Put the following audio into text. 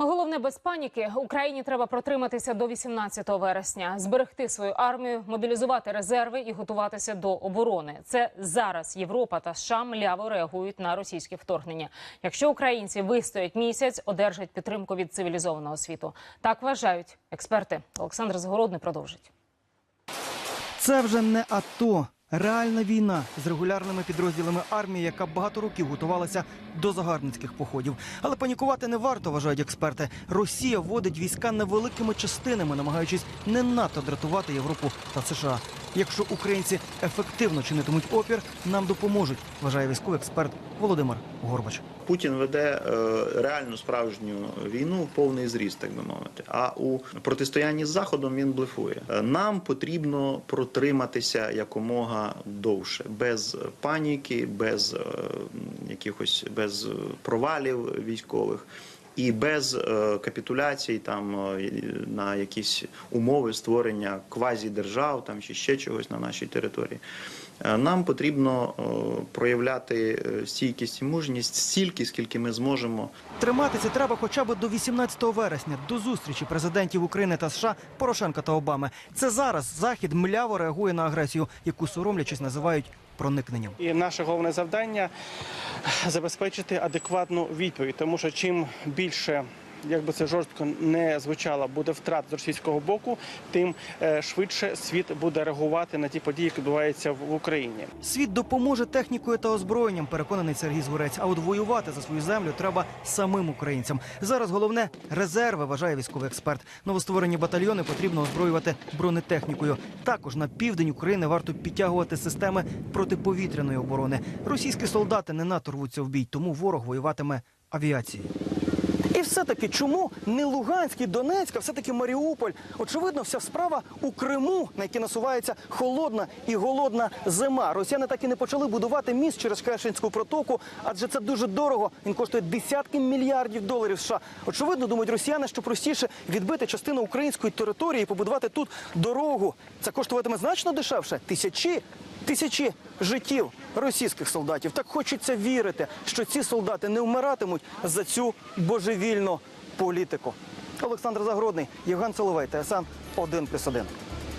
Головне без паніки Україні треба протриматися до 18 вересня, зберегти свою армію, мобілізувати резерви і готуватися до оборони. Це зараз Європа та США мляво реагують на російське вторгнення. Якщо українці вистоять місяць, одержать підтримку від цивілізованого світу. Так вважають експерти. Олександр Загородний продовжить. Це вже не АТО. Реальна війна з регулярними підрозділами армії, яка багато років готувалася до загарбницьких походів. Але панікувати не варто, вважають експерти. Росія вводить війська невеликими частинами, намагаючись не надто дратувати Європу та США. Якщо українці ефективно чинитимуть опір, нам допоможуть, вважає військовий експерт Володимир Горбач. Путін веде е, реальну справжню війну повний зріст, так би мовити. А у протистоянні з заходом він блефує. Е, Нам потрібно протриматися якомога довше, без паніки, без е, якихось без провалів військових. І без е, капітуляцій там е, на якісь умови створення квазідержав там чи ще чогось на нашій території. Е, Нам потрібно проявляти стійкість і мужність стільки, скільки ми зможемо. Триматися треба хоча б до 18 вересня, до зустрічі президентів України та США Порошенка та Обами. Це зараз Захід мляво реагує на агресію, яку соромлячись називають проникненням. І наше головне завдання забезпечити адекватну відповідь, тому що чим більше. Як би це жорстко не звучало, буде втрат з російського боку, тим е, швидше світ буде реагувати на ті події, які відбуваються в Україні. Світ допоможе технікою та озброєнням, переконаний Сергій Згурець. А от воювати за свою землю треба самим українцям. Зараз головне резерви, вважає військовий експерт. Новостворені батальйони потрібно озброювати бронетехнікою. Також на південь України варто підтягувати системи протиповітряної оборони. Російські солдати не надто рвуться в бій, тому ворог воюватиме авіацією. І все-таки чому не Луганськ і Донецьк, а все-таки Маріуполь? Очевидно, вся справа у Криму, на який насувається холодна і голодна зима. Росіяни так і не почали будувати міст через Кершинську протоку, адже це дуже дорого. Він коштує десятки мільярдів доларів США. Очевидно, думають росіяни, що простіше відбити частину української території і побудувати тут дорогу. Це коштуватиме значно дешевше. Тисячі тисячі життів російських солдатів. Так хочеться вірити, що ці солдати не вмиратимуть за цю божевільну політику. Олександр Загородний, Євген Соловей, ТСН 1+,1.